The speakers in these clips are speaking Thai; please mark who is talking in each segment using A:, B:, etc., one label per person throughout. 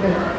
A: Yeah.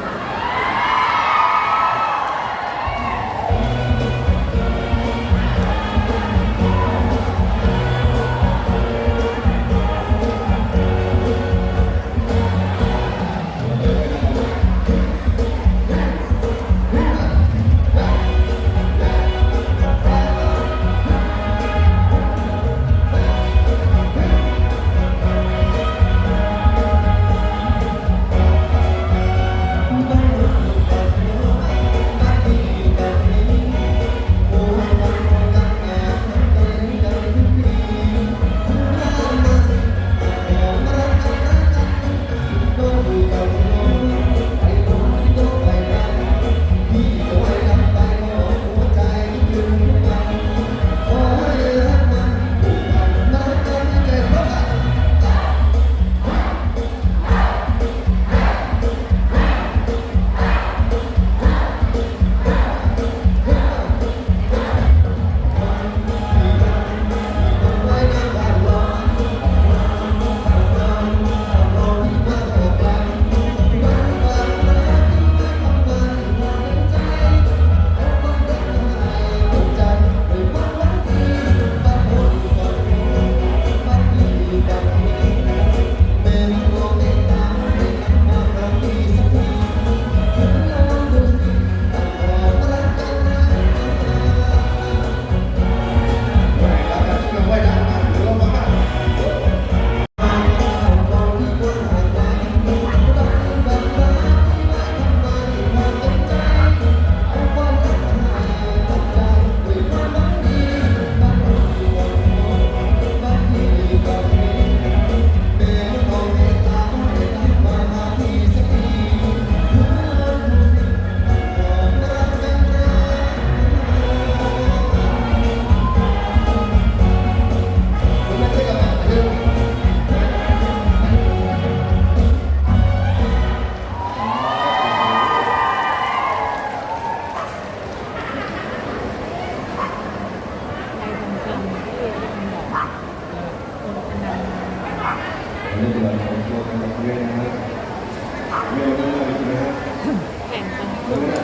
A: ของโยมกันด้วยนะฮะไม่เอาเงินมาไปกินนะฮะ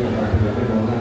A: どうも。